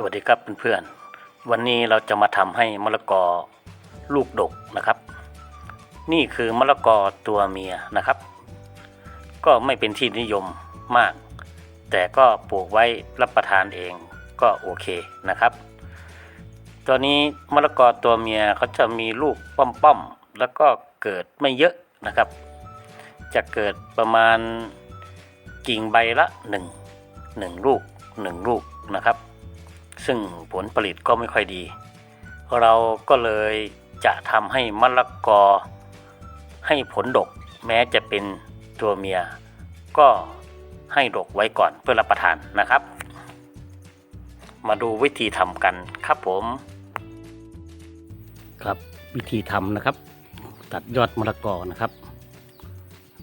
สวัสดีครับเพื่อนๆ วันนี้เราจะมาทำให้มะละกอลูกดกนะครับ นี่คือมะละกอตัวเมียนะครับ ก็ไม่เป็นที่นิยมมาก แต่ก็ปลูกไว้รับประทานเองก็โอเคนะครับ ตัวนี้มะละกอตัวเมียเขาจะมีลูกป้อมๆ แล้วก็เกิดไม่เยอะนะครับ จะเกิดประมาณกิ่งใบละหนึ่งหนึ่งลูกหนึ่งลูกนะครับ ซึ่งผลผลิตก็ไม่ค่อยดี เราก็เลยจะทำให้มะละกอ ให้ผลดกแม้จะเป็นตัวเมีย ก็ให้ดกไว้ก่อนเพื่อรับประทานนะครับ มาดูวิธีทำกันครับผม ครับวิธีทำนะครับ ตัดยอดมะละกอนะครับ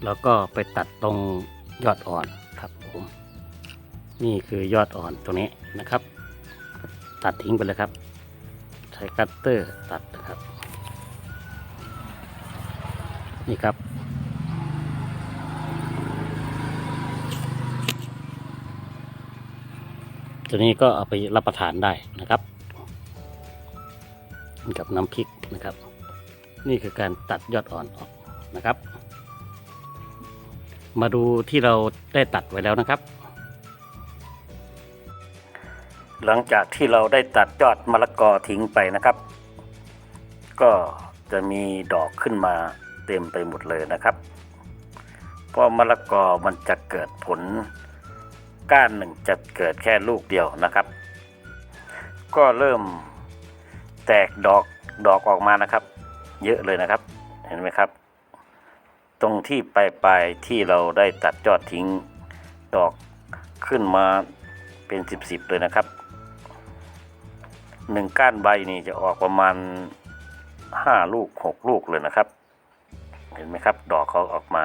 แล้วก็ไปตัดตรงยอดอ่อนครับผม นี่คือยอดอ่อนตรงนี้นะครับ ตัดทิ้งไปเลยครับ ใช้คัตเตอร์ตัดนะครับ นี่ครับ ตัวนี้ก็เอาไปรับประทานได้นะครับ กับน้ำพริกนะครับ นี่คือการตัดยอดอ่อนออกนะครับ มาดูที่เราได้ตัดไว้แล้วนะครับ หลังจากที่เราได้ตัดยอดมะละกอทิ้งไปนะครับ ก็จะมีดอกขึ้นมาเต็มไปหมดเลยนะครับ เพราะมะละกอมันจะเกิดผลก้านหนึ่งจะเกิดแค่ลูกเดียวนะครับ ก็เริ่มแตกดอกดอกออกมานะครับ เยอะเลยนะครับ เห็นไหมครับ ตรงที่ปลายปลายที่เราได้ตัดยอดทิ้งดอกขึ้นมาเป็นสิบสิบเลยนะครับ หนึ่งก้านใบนี่จะออกประมาณห้าลูกหกลูกเลยนะครับ เห็นไหมครับ ดอกเขาออกมา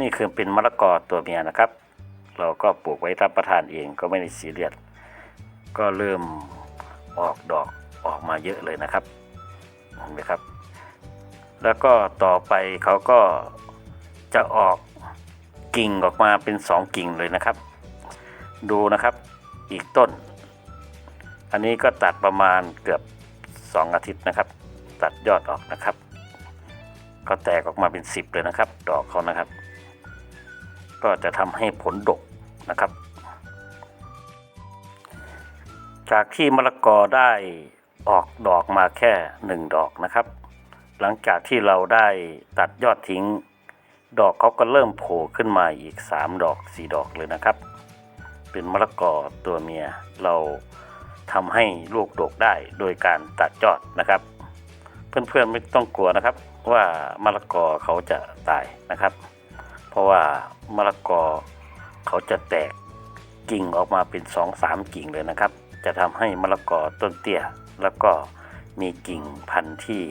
นี่คือเป็นมะละกอตัวเมียนะครับ เราก็ปลูกไว้รับประทานเองก็ไม่ได้ซีเรียสก็เริ่มออกดอกออกมาเยอะเลยนะครับเห็นไหมครับ แล้วก็ต่อไปเขาก็จะออกกิ่งออกมาเป็นสองกิ่งเลยนะครับ ดูนะครับอีกต้น อันนี้ก็ตัดประมาณเกือบสองอาทิตย์นะครับ ตัดยอดออกนะครับ ก็แตกออกมาเป็นสิบเลยนะครับ ดอกเขานะครับ ก็จะทำให้ผลดกนะครับ จากที่มะละกอได้ออกดอกมาแค่หนึ่งดอกนะครับ หลังจากที่เราได้ตัดยอดทิ้ง ดอกเขาก็เริ่มโผล่ขึ้นมาอีกสามดอกสี่ดอกเลยนะครับ เป็นมะละกอตัวเมียเรา ทำให้ลูกดกได้โดยการตัดยอดนะครับ เพื่อนๆไม่ต้องกลัวนะครับ ว่ามะละกอเขาจะตายนะครับ เพราะว่ามะละกอเขาจะแตกกิ่งออกมาเป็นสองสามกิ่งเลยนะครับ จะทำให้มะละกอต้นเตี้ย แล้วก็มีกิ่งพันธุ์ที่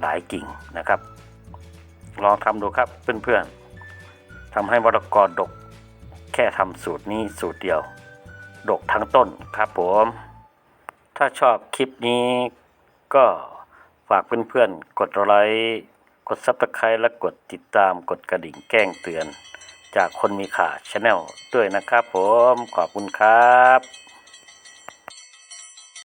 หลายกิ่งนะครับ ลองทำดูครับเพื่อนๆทำให้มะละกอดกแค่ทำสูตรนี้สูตรเดียว ดกทั้งต้นครับผม ถ้าชอบคลิปนี้ก็ฝากเพื่อนๆ กดไลค์ กดซับสไครต์และกดติดตามกดกระดิ่งแจ้งเตือน จากคนมีขาชาแนลด้วยนะครับผม ขอบคุณครับ